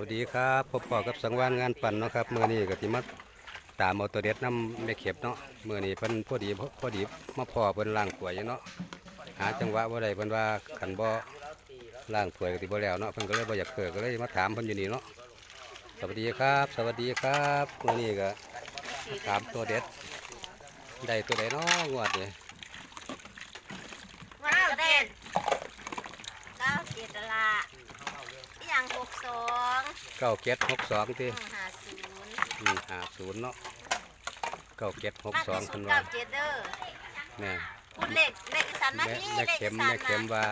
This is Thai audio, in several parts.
วัสดีครับพบปอกับสังวานงานปั่นเนาะครับมื้อนี้ก็สิมาตามเอาตัวเด็ดน้ำแม่เข็บเนาะมื้อนี้เพิ่นพอดีพอดีมาพอเพิ่นล้างถวยอยู่เนาะหาจังหวะบ่ได้เพิ่นว่าคันบ่ล้างถวยก็สิบ่แล้วเนาะเพิ่นก็เลยบ่อยากเกิดก็เลยมาถามเพิ่นอยู่นี่เนาะสวัสดีครับ สวัสดีครับมื้อนี้ก็ตามตัวเด็ดได้ตัวใดเนาะงวดนี้เก้าเจ็ดเก้าเจ็ดละ อีหยังหกสอง9762ติห้าศูนย์อืม50เนาะมากที่9762สุเพิ่ดนเก้าว่าเจ็ดเด้อแม่พูดเลขเลขอีสานมาแม่ที่แม่เลขเข็อีมสานแม่เข็มมาว่า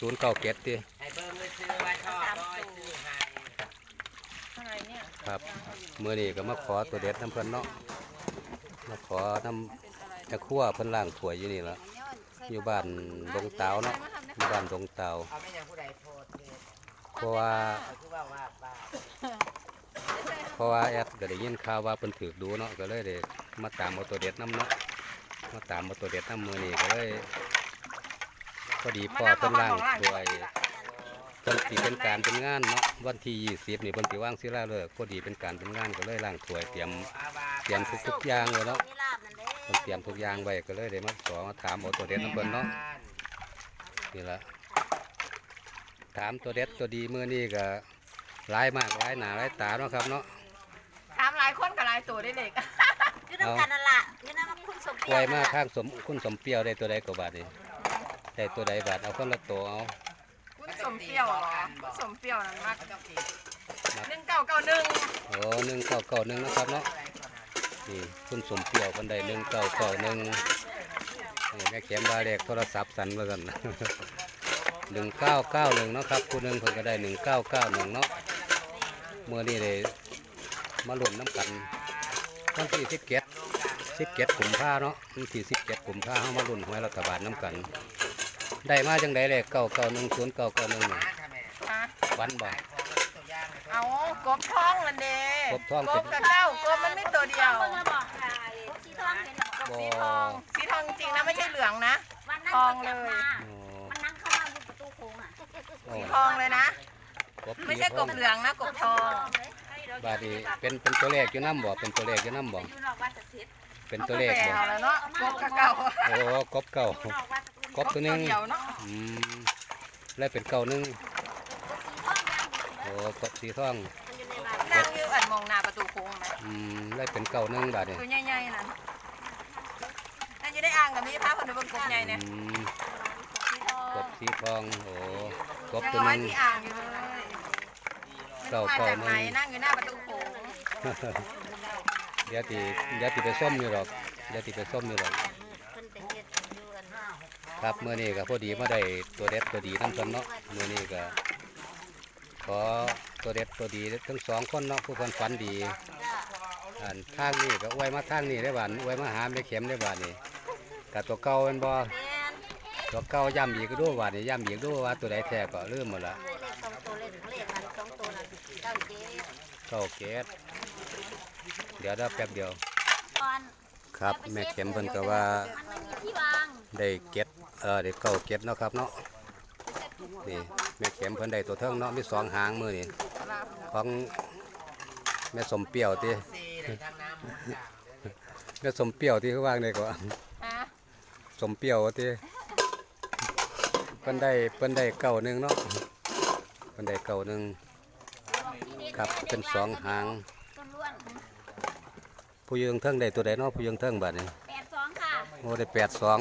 ศูนย์เก้าเจ็ดติให้เบิ่งเลยซื้อว่าชอบร้อยซื้อให้อะไรเนี่ยครับเมื่อนี้ก็มาขอตัวเด็ดน้ำเพิ่นเนาะมาขอน้ำแม่ครัวเพิ่นล่างถ้วยอยู่นี่ละอยู่บ้านดงเตาเนาะอยู่บ้านดงเตาเอาไม่ยังผู้ใดโพสต์เทศ เพราะว่าเพราะว่าแอดก็ได้ยินข่าวว่าเพิ่นถือดูเนาะก็เลยได้มาตามเอาตัวเด็ดน้ำเนาะมาตามเอาตัวเด็ดน้ำมือนี้ก็เลยพอดีพ่อเพิ่นล่างถ้วยเพิ่นสิเป็นการเป็นงานเนาะวันที่20นี่เพิ่นสิว่างศิลาฤกษ์พอดีเป็นการเป็นงานก็เลยล่างถ้วยเตรียมเตรียมทุกๆอย่างเลยเนาะเพิ่นเตรียมทุกอย่างไว้ก็เลยได้มาขอมาถามเอาตัวเด็ดน้ำเพิ่นเนาะนี่ละ ถามตัวเด็ดตัวดีมื้อนี้ก็หลายมากหลายหน้าหลายตาเนาะครับเนาะถามหลายคนกับหลายตัวได้เด็กคือน้ำกันนั่นล่ะคือน้ำคุณสมเปป่วยมาข้างสมคุณสมเปรียวได้ตัวใดก็บาดนี่ได้ตัวใดบาดเอาคนละตัวเอาคุณสมเปรี้ยวเหรอคุณสมเปรี้ยวนั่นมากไม่ต้องตีหนึ่งเก้าเก้าหนึ่งโอ้หนึ่งเก้าเก้าหนึ่งนะครับเนาะนี่คุณสมเปรียวคนใดหนึ่งเก้าเก้าหนึ่งนี่แม่เข็มบาเลขโทรศัพท์สั่นมากัน หนึ่งเก้าเก้าหนึ่งเนาะครับผู้หนึ่งเพิ่นก็ได้หนึ่งเก้าเก้าหนึ่งเนาะเมื่อนี้เลยมาลุ้นน้ำกันวันที่สิบเก็ดสิบเก็ดกุมภาเนาะวันที่สิบเก็ดกุมภาเฮามาลุ้นหวยรัฐบาลน้ำกัน ได้มาจังไดเลยเก้าเก้าหนึ่งศูนย์เก้าเก้าหนึ่งหาค่ะแม่ฮะวันบ่ของตัวอย่างให้เพิ่นเอากบท้องนั่นเด้กบท้องกเป็นบกับเก้ากบมันไม่ตัวเดียวเบิ่งแล้วบอกค่ะสีทองเห็นบอกกบสีทอง สีทองจริงนะไม่ใช่เหลืองนะ วันนั้นทองขาจับเลยมา อ๋อ สีทองเลยนะกบไม่ใช่กบเหลืองนะกบทองบาดนี้เป็นเป็นตัวเลขอยู่น้ำบ่เป็นตัวเลขอยู่น้ำบ่อยู่นอกวัดศักดิ์สิทธิ์เป็นตัวเลขแปลบ่เอาแล้วเนาะกบกับเก้าโอ้กบเก่าอยู่นอกวัดศักดิ์สิทธิ์กบตัวหนึงเดียวเนาะอืมแล้วเป็นเก่าหนึงกบสีทองยังอยู่โอ้กบสีทองมันอยู่ในบ้านนั่งอยู่อันมองหน้าประตูโค้งไหมอืมแล้วเป็นเก่าหนึงบาดนี้ตัวใหญ่ๆนั่นนั่นจะได้อ่างกับนี้พาคนดูเบนกบใหญ่เนี่ยอืมสีทองกบ สีทองโอ้กบยังตัวหร้อนึยงที่อ่างอยู่เลยไม่รู้มาจากไหนนั่งอยู่หน้าประตูโค้งเดี๋ยวติเดี๋ยวติไปส้มอยู่หรอกเดี๋ยวติไปส้มอยู่หรอกเพิ่นไปเฮ็ดอยู่อันครับเมื่อนี้ก็พอดีมาได้ตัวเด็ดตัวดีทั้งคนเนาะเมื่อนี้ก็ขอตัวเด็ดตัวดีทั้งสองคนเนาะผู้คนฝันดีจ้าอันทางนี้ก็อวยมาทางนี้ได้บ้านอวยมาหาไม่เข็มได้บ้านนี่กับตัวเก่าเป็นบ่แม่น ตัวเก่าย่ำอีกก็ดูบ้านนี่ย่ำอีกดูว่าตัวใดแท้ก็ลืมหมดละเลขสองตัวเลขเลขมันสองตัวนั้นเก้าเจ็ดเก้าเกตเดี๋ยวได้แป๊บเดียว ก่อนครับ แม่เข็มเพิ่นก็ว่ามันไม่มีที่วางได้เก็ดเออได้เก้าเกตเนาะครับเนาะนี่แม่เข็มเพิ่นได้ตัวเทิงเนาะมีสองหางมือนี่ของแม่สมเปรี้ยวที่ซีเลยทางน้ำจ้ะแม่สมเปรี้ยวที่เขาว่างได้ก็ฮะสมเปรี้ยวที่ เพิ่นได้เพิ่นได้เก้าหนึ่งเนาะเพิ่นได้เก้าหนึ่งครับเป็นสองหางต้นล้วนผู้ยืงเทิงได้ตัวใดเนาะผู้ยืงเทิงบัดนี้แปดสองค่ะโอ้ได้แปดสอง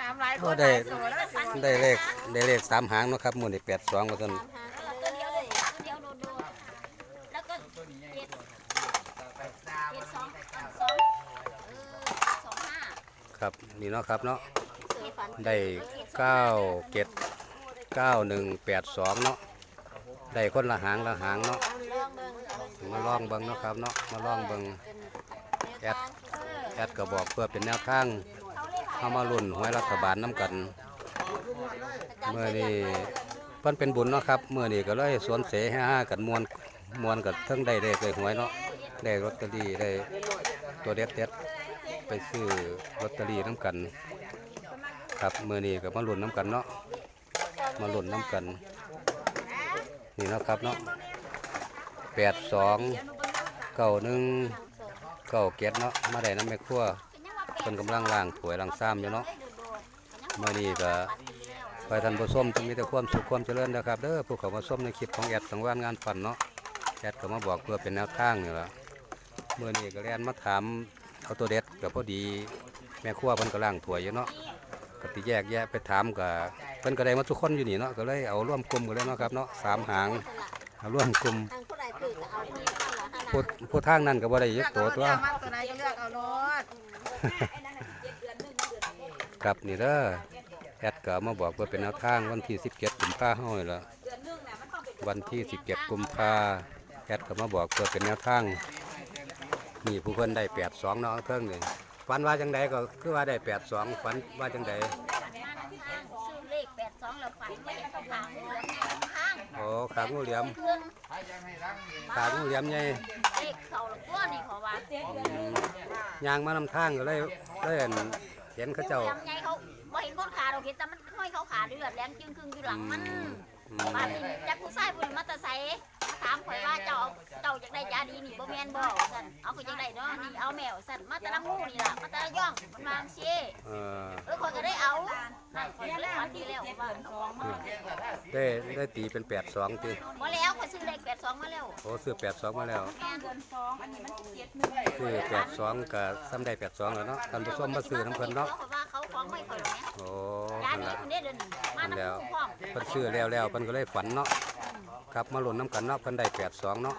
ถามหลายคโอ้นหได้ลายตัวแล้วสิได้เลขได้เลขสามหางเนาะครับหมื้อนี้แปดสองว่าซั่นสามหางตัวเดียวเลยตัวเดียวโดดๆแล้วก็เจ็ดไปทราบเจ็ดสองไปเอเก้าอสองเออสองห้าครับนี่เนาะครับเนาะเคยฝัน ได้เก้าเจ็ดเก้าหนึ่งแปดสองเนาะได้คนละหางละหางเนาะมาลองเบิ่งเนาะครับเนาะมาลองเบิ่งแออแอดก็บอกเพื่อเป็นแนวทางเข้ามาลุ้นหวยรัฐบาลน้ำกันเมื่อนี้เพิ่นเป็นบุญเนาะครับเมื่อนี้ก็เลยสวนเสห้ห้ากันมวนมวนกับทั้งได้ได้เลยหวยเนาะได้ลอตเตอรี่ได้ตัวเด็ดเด็ดไปซื้อลอตเตอรี่น้ำกัน ครับเมื่อนี้ก็มาหลุ้นน้ำกันเนาะมาหลุ้นน้ำกัน นี่เนาะครับเนาะแปดสองเก้าหนึ่งเก้าเก็ดเนาะมาได้น้ำแม่ครัวเพิ่นกำลังล้างถวยล้างซ้ำอยู่เนาะเมื่อนี้ก็ไปท่านผู้มจะมีแต่ความสุขความเจริญนะครับเด้อผู้เขามาชมในคลิปของแอดสังวานงานปั่นเนาะแอดก็มาบอกเพื่อเป็นแนวทางนี่ละเมื่อนี้ก็แลนมาถามเอาตัวเด็ดก็พอดีแม่ครัวเพิ่นก็ล้างถวยอยู่เนาะ ก็ติแยกแยะไปถามก็เพิ่นก็ได้มาทุกคนอยู่นี่เนาะก็เลยเอาร่วมกลุ่มกันเลยเนาะครับเนาะสามหางเอาร่วมกลุ่มทางผู้ใดคือจะเอาที่นั่นละผู้ผู้ทางนั้นก็บ่ได้ยกอกตัวตัวมากตัวไหนก็เลือกเอารถครับนี่เด้อแอดก็มาบอกว่าเป็นแนวทางวันที่17กุมภาพันธ์เฮานี่ล่ะวันที่17กุมภาแอดก็มาบอกเพื่อเป็นแนวทางนี่ผู้เพิ่นได้82เนาะเทิงนี่ ฝันว่าจังใดก็คือว่าได้82ฝันว่าจังใดซื้อเลขแปดสองแล้วฝันว่าจะต้องหางเหลืองข้างโอ้ขางูเหลี่ยมเครื่องขางูเหลี่ยมใหญ่เลขเขาละตัวนี่ขอว่ายางมานำทางก็เลยเลยเห็นเห็นเขาเจ้า ลำไยเขาบ่เห็นคนขาเราเห็นแต่มันห้อยเขาขาเลือดแรงจึงครึ่งอยู่หลังมันอืม บ้านนี้จักผู้ชายผู้นี้มาแตะไสมา ถามข่อยว่าเจ้าเอาเจ้าอยากได้ยาดีนี่บ่แม่นบ่สั่นเอาข่อยอยากได้เนาะนี่เอาแมวสั่นมาแตะน้ำมูนี่ล่ะมาแตะย่องมันวาจั่งซี่เออเออข่อยก็ได้เอานั่นข่อยก็เลยฝันดีแล้วว่าได้ได้ตีเป็น82ติบ่แล้วข่อยซื้อเลข82มาแล้วโอ้ซื้อ82มาแล้วแม่นคือแปดสองกับซ้ำได้แปดสองแล้วเนาะท่านผู้ชมมาซื้อน้ำเพิ่นเนาะข่อยว่าเขาของไม่ข่อยหรอกแม่โอ้ยานั่นดีละคนนี้เดินมานั่นน้ำแล้วมูกพร้อม เพิ่นซื้อแล้วแล้วเพิ่นก็เลยฝันเนาะ ครับมาหลุ้นน้ำกันเนาะเพิ่นได้แปดสองเนาะ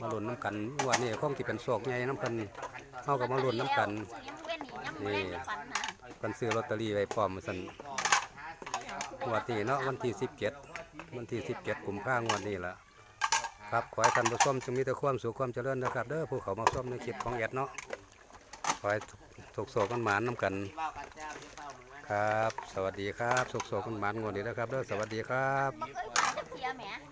มาหลุ้นน้ำกันวันนี้คงที่เป็นโศกใหญ่น้ำเพิ่นเฮาก็มาหลุ้นน้ำกันยังเว้นนี่ยันนะเพิ่นซื้อลอตเตอรี่ไว้พร้อมซั่นวดนี้เนาะวันที่17วันที่17กุมภาพันธ์งวดนี้ล่ะครับขอให้ท่านผู้ชมจงมีแต่ความสุขความเจริญนะครับเด้อผู้เขามาชมในคลิปของแอดเนาะขอให้ถูกโศกกันหมานน้ำกันเฝ้ากัน ครับ สวัสดีครับสุขโสกันหมันงวดนี้นะครับเด้อสวัสดีครับ